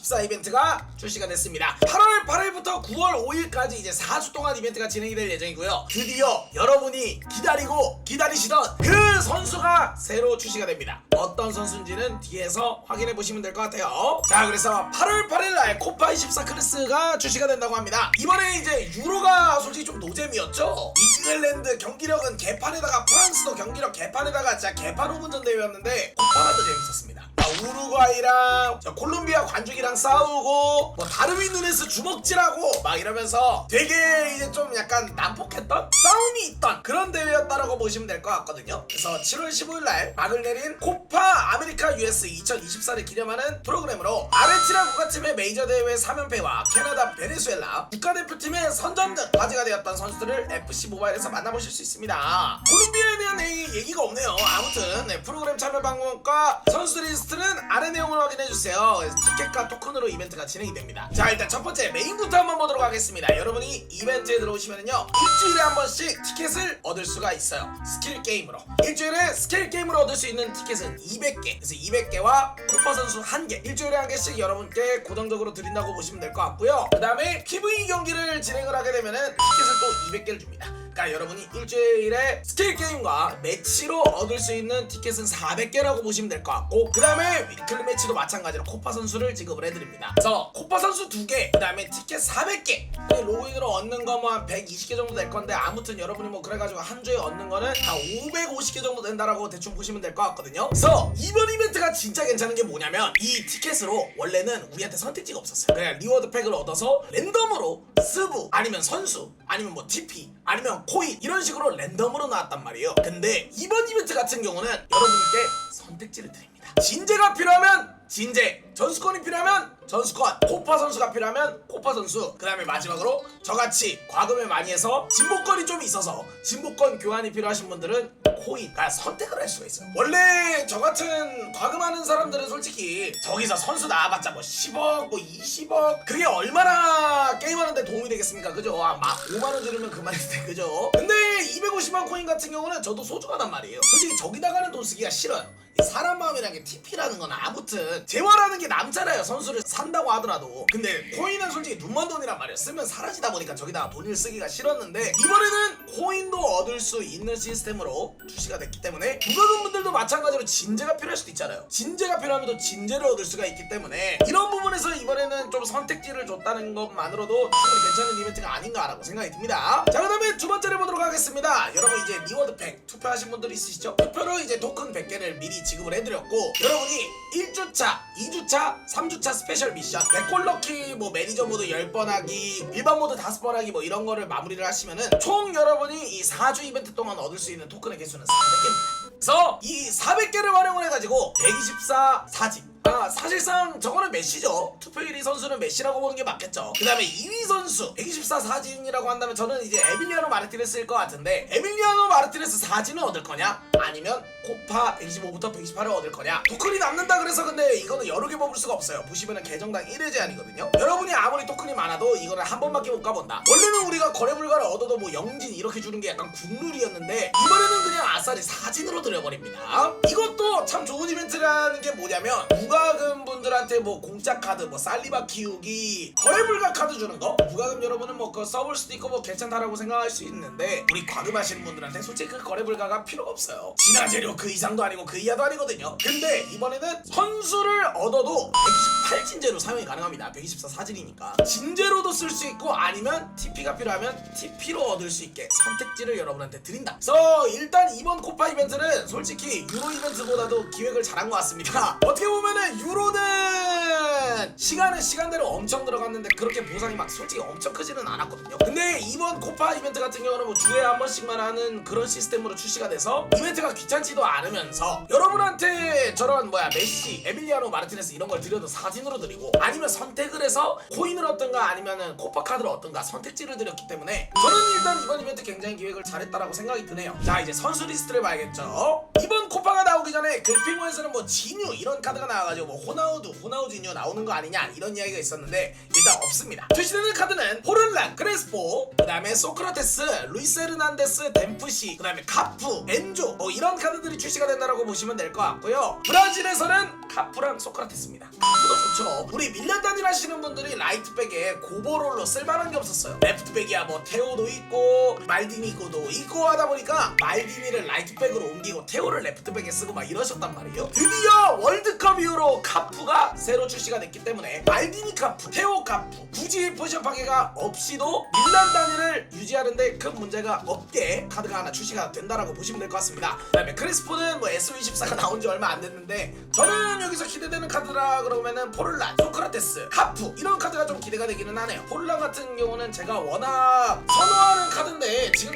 124 이벤트가 출시가 됐습니다. 8월 8일부터 9월 5일까지 이제 4주 동안 이벤트가 진행이 될 예정이고요. 드디어 여러분이 기다리고 기다리시던 그 선수가 새로 출시가 됩니다. 어떤 선수인지는 뒤에서 확인해 보시면 될 것 같아요. 자, 그래서 8월 8일 날 코파 24 클래스가 출시가 된다고 합니다. 이번에 이제 유로가 솔직히 좀 노잼이었죠. 잉글랜드 경기력은 개판에다가 프랑스도 경기력 개판에다가 진짜 개판 후분전 대회였는데 코파가 더 재밌었습니다. 자, 우루과이랑 저 콜롬비아 관중이랑 싸우고 뭐 다르윈 누네스 주먹질하고 막 이러면서 되게 이제 좀 약간 난폭했던 싸움이 있던 그런 대회였다라고 보시면 될 것 같거든요. 그래서 7월 15일 날 막을 내린 코파 아메리카 US 2024를 기념하는 프로그램으로 아르헨티나 국가팀의 메이저 대회 3연패와 캐나다 베네수엘라 국가대표팀의 선전 등 화제가 되었던 선수들을 FC 모바일에서 만나보실 수 있습니다. 콜롬비아에 대한 얘기- 얘기가 없네요. 아무튼 네, 프로그램 참여 방법과 선수 리스트는 아래 내용을 확인해 주세요. 티켓과 토큰으로 이벤트가 진행이 됩니다. 자 일단 첫 번째 메인부터 한번 보도록 하겠습니다. 여러분이 이벤트에 들어오시면요 일주일에 한 번씩 티켓을 얻을 수가 있어요. 스킬 게임으로 일주일에 스킬 게임으로 얻을 수 있는 티켓은 200개. 그래서 200개와 코파 선수 1개 일주일에 한 개씩 여러분께 고정적으로 드린다고 보시면 될 것 같고요. 그 다음에 PV 경기를 진행을 하게 되면은 티켓을 또 200개를 줍니다. 그러니까 여러분이 일주일에 스킬 게임과 매치로 얻을 수 있는 티켓은 400개라고 보시면 될 것 같고 그 다음에 위클리 매치도 마찬가지로 코파 선수를 지급을 해드립니다. 그래서 코파 선수 2개, 그 다음에 티켓 400개 로그인으로 얻는 거만 120개 정도 될 건데 아무튼 여러분이 뭐 그래가지고 한 주에 얻는 거는 다 550개 정도 된다라고 대충 보시면 될 것 같거든요. 그래서 이번 이벤트가 진짜 괜찮은 게 뭐냐면 이 티켓으로 원래는 우리한테 선택지가 없었어요. 그냥 리워드 팩을 얻어서 랜덤으로 스브 아니면 선수 아니면 뭐 TP 아니면 코인 이런 식으로 랜덤으로 나왔단 말이에요. 근데 이번 이벤트 같은 경우는 여러분께 선택지를 드립니다. 진제가 필요하면 진제, 전수권이 필요하면 전수권, 코파 선수가 필요하면 코파 선수, 그 다음에 마지막으로 저같이 과금을 많이 해서 진보권이 좀 있어서 진보권 교환이 필요하신 분들은 코인, 그러니까 선택을 할 수가 있어요. 원래 저 같은 과금하는 사람들은 솔직히 저기서 선수 나와봤자 뭐 10억, 뭐 20억, 그게 얼마나 게임하는데 도움이 되겠습니까? 그죠? 아, 막 5만원 들으면 그만인데, 그죠? 근데 250만 코인 같은 경우는 저도 소중하단 말이에요. 솔직히 저기다가는 돈 쓰기가 싫어요. 이 사람 마음이라는 게 TP라는 건 아무튼 재화라는 게 남잖아요 선수를 산다고 하더라도. 근데 코인은 솔직히 눈먼 돈이란 말이에요 쓰면 사라지다 보니까 저기다가 돈을 쓰기가 싫었는데 이번에는 코인도 얻을 수 있는 시스템으로 출시가 됐기 때문에 부가금 분들도 마찬가지로 진제가 필요할 수도 있잖아요. 진제가 필요하면 또 진제를 얻을 수가 있기 때문에 이런 부분에서 이번에는 좀 선택지를 줬다는 것만으로도 충분히 괜찮은 이벤트가 아닌가라고 생각이 듭니다. 자 그 다음에 두 번째를 보도록 하겠습니다. 여러분 이제 리워드팩 투표하신 분들 있으시죠? 투표로 이제 토큰 100개를 미리 지급을 해드렸고 여러분이 1주차, 2주차, 3주차 스페셜 미션 100골 넣기 뭐 매니저 모드 10번 하기 일반 모드 5번 하기 뭐 이런 거를 마무리를 하시면은 총 여러분이 이 4주 이벤트 동안 얻을 수 있는 토큰의 개수는 400개입니다. 그래서 이 400개를 활용을 해가지고 124 사진 아 사실상 저거는 메시죠. 투표 1위 선수는 메시라고 보는 게 맞겠죠. 그 다음에 2위 선수 124 사진이라고 한다면 저는 이제 에밀리아노 마르티네스일 것 같은데 에밀리아노 마르티네스 사진을 얻을 거냐? 아니면 코파 125부터 128을 얻을 거냐? 토큰이 남는다 그래서 근데 이거는 여러 개 뽑을 수가 없어요. 보시면은 계정당 1회 제한이거든요. 여러분이 아무리 토큰이 많아도 이거는 한 번밖에 못 가본다. 원래는 우리가 거래 불가를 얻어도 뭐 영진 이렇게 주는 게 약간 국룰이었는데 이번에는 그냥 아싸리 사진으로 드려버립니다. 이것도 참 좋은 이벤트라는 게 뭐냐면 무과금 분들한테 뭐 공짜 카드 뭐 살리바 키우기 거래 불가 카드 주는 거? 무과금 여러분은 뭐 써볼 수도 있고 뭐 괜찮다라고 생각할 수 있는데 우리 과금 하시는 분들한테 솔직히 그 거래 불가가 필요가 없어요. 진화 재료 그 이상도 아니고 그 이하도 아니거든요. 근데 이번에는 선수를 얻어도 128진제로 사용이 가능합니다. 124 사진이니까. 진제로도 쓸 수 있고 아니면 TP가 필요하면 TP로 얻을 수 있게 선택지를 여러분한테 드린다. 그래서 일단 이번 코파 이벤트는 솔직히 유로 이벤트보다도 기획을 잘한 것 같습니다. 어떻게 보면은 유로는 시간은 시간대로 엄청 들어갔는데 그렇게 보상이 막 솔직히 엄청 크지는 않았거든요 이번 코파 이벤트 같은 경우는 뭐 주에 한 번씩만 하는 그런 시스템으로 출시가 돼서 이벤트가 귀찮지도 않으면서 여러분한테 저런 뭐야 메시, 에밀리아노 마르티네스 이런 걸 드려도 사진으로 드리고 아니면 선택을 해서 코인을 얻든가 아니면은 코파 카드를 얻든가 선택지를 드렸기 때문에 저는 일단 이번 이벤트 굉장히 기획을 잘했다라고 생각이 드네요. 자 이제 선수 리스트를 봐야겠죠. 이번 코파가 나오기 전에 글핑호에서는 뭐 진유 이런 카드가 나와가지고 뭐 호나우두, 호나우진유 나오는 거 아니냐 이런 이야기가 있었는데 일단 없습니다. 출시되는 카드는 포르란, 크레스포 그 다음에 소크라테스, 루이스 헤르난데스, 덴프시 그 다음에 카프, 엔조 뭐 이런 카드들이 출시가 된다라고 보시면 될 것 같고요 브라질에서는 카프랑 소크라테스입니다. 카프도 좋죠. 우리 밀려 단일 하시는 분들이 라이트백에 고버롤로 쓸만한 게 없었어요. 레프트백이야 뭐 테오도 있고 말디니고도 있고 하다 보니까 말디니를 라이트백으로 옮기고 테오를 레프트백에 쓰고 막 이러셨단 말이에요. 드디어 월드컵 이후로 카프가 새로 출시가 됐기 때문에 말디니 카프, 테오 카프 굳이 포지션 파괴가 없이도 밀란 단 위를 유지하는데 큰 문제가 없게 카드가 하나 출시가 된다라고 보시면 될 것 같습니다. 그다음에 크리스포는 뭐 SO24가 나온 지 얼마 안 됐는데 저는 여기서 기대되는 카드라 그러면은 포를란, 소크라테스, 카프 이런 카드가 좀 기대가 되기는 하네요. 포를란 같은 경우는 제가 워낙 선호하는 카드인데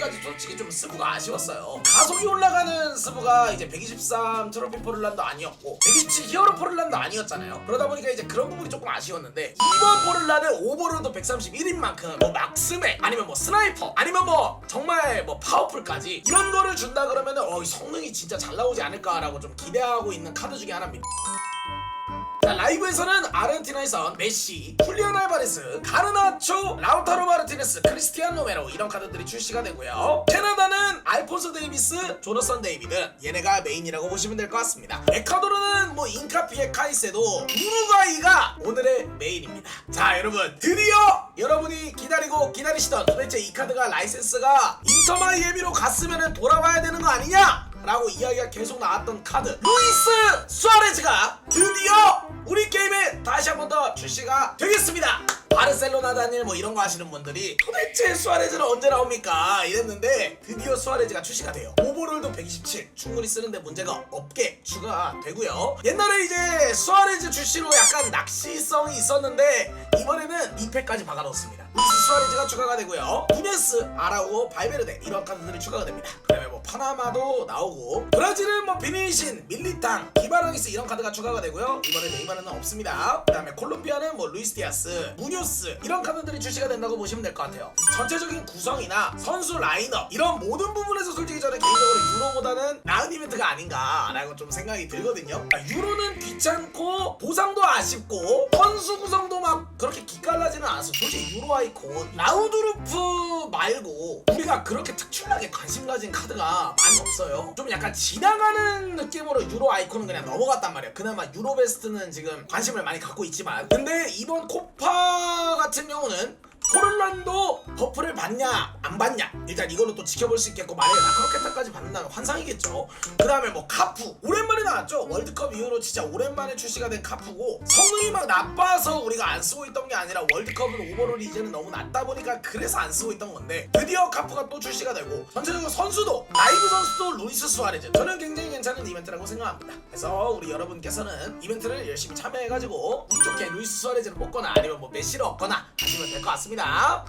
지금까지 솔직히 좀 스부가 아쉬웠어요. 가속이 올라가는 스부가 이제 123 트로피 포를란도 아니었고 127 히어로 포를란도 아니었잖아요. 그러다 보니까 이제 그런 부분이 조금 아쉬웠는데 이번 포를란은 오버로드 131인 만큼 뭐 막스맥 아니면 뭐 스나이퍼 아니면 뭐 정말 뭐 파워풀까지 이런 거를 준다 그러면은 어, 이 성능이 진짜 잘 나오지 않을까라고 좀 기대하고 있는 카드 중에 하나입니다. 자, 라이브에서는 아르헨티나에선 메시, 훌리안 알바레스, 가르나초, 라우타로 마르티네스, 크리스티안 로메로 이런 카드들이 출시가 되고요. 캐나다는 알폰소 데이비스, 조너선 데이비드 얘네가 메인이라고 보시면 될 것 같습니다. 에콰도르는 뭐 인카피에 카이세도, 우루과이가 오늘의 메인입니다. 자, 여러분 드디어 여러분이 기다리고 기다리시던 도대체 이 카드가 라이센스가 인터 마이애미로 갔으면 돌아와야 되는 거 아니냐? 라고 이야기가 계속 나왔던 카드 루이스 수아레즈가 드디어 우리 게임에 다시 한 번 더 출시가 되겠습니다. 바르셀로나 다닐 뭐 이런 거 하시는 분들이 도대체 수아레즈는 언제 나옵니까? 이랬는데 드디어 수아레즈가 출시가 돼요. 오버롤도 127 충분히 쓰는데 문제가 없게 추가되고요. 옛날에 이제 수아레즈 출시로 약간 낚시성이 있었는데 이번에는 2팩까지 박아놓습니다 루이스 수아레즈가 추가가 되고요. 누네스 아라고 발베르데 이런 카드들이 추가가 됩니다. 그다음에 뭐 파나마도 나오고 브라질은 뭐 비니신 밀리탕 기바랑이스 이런 카드가 추가가 되고요. 이번에 네이마르는 없습니다. 그다음에 콜롬비아는 뭐 루이스 디아스 무뉴스 이런 카드들이 출시가 된다고 보시면 될 것 같아요. 전체적인 구성이나 선수 라인업 이런 모든 부분에서 솔직히 저는 보다는 나은 이벤트가 아닌가라고 좀 생각이 들거든요. 아, 유로는 귀찮고 보상도 아쉽고 선수 구성도 막 그렇게 기깔나지는 않았어. 솔직히 유로 아이콘 라우드루프 말고 우리가 그렇게 특출나게 관심 가진 카드가 많이 없어요. 좀 약간 지나가는 느낌으로 유로 아이콘은 그냥 넘어갔단 말이야. 그나마 유로 베스트는 지금 관심을 많이 갖고 있지만. 근데 이번 코파 같은 경우는 포를란도 버프를 받냐 안 받냐. 일단 이걸로 또 지켜볼 수 있겠고 만약에 라크로켓타까지 받는다면 환상이겠죠. 그 다음에 뭐 카프 오랜만에 나왔죠. 월드컵 이후로 진짜 오랜만에 출시가 된 카프고 성능이 막 나빠서 우리가 안 쓰고 있던 게 아니라 월드컵은 오버롤이 이제는 너무 낮다 보니까 그래서 안 쓰고 있던 건데 드디어 카프가 또 출시가 되고 전체적으로 선수도 라이브 선수도 루이스 수아레즈. 저는 굉장히 괜찮은 이벤트라고 생각합니다. 그래서 우리 여러분께서는 이벤트를 열심히 참여해가지고 운 좋게 루이스 수아레즈를 뽑거나 아니면 뭐 메시를 얻거나 하시면 될 것 같습니다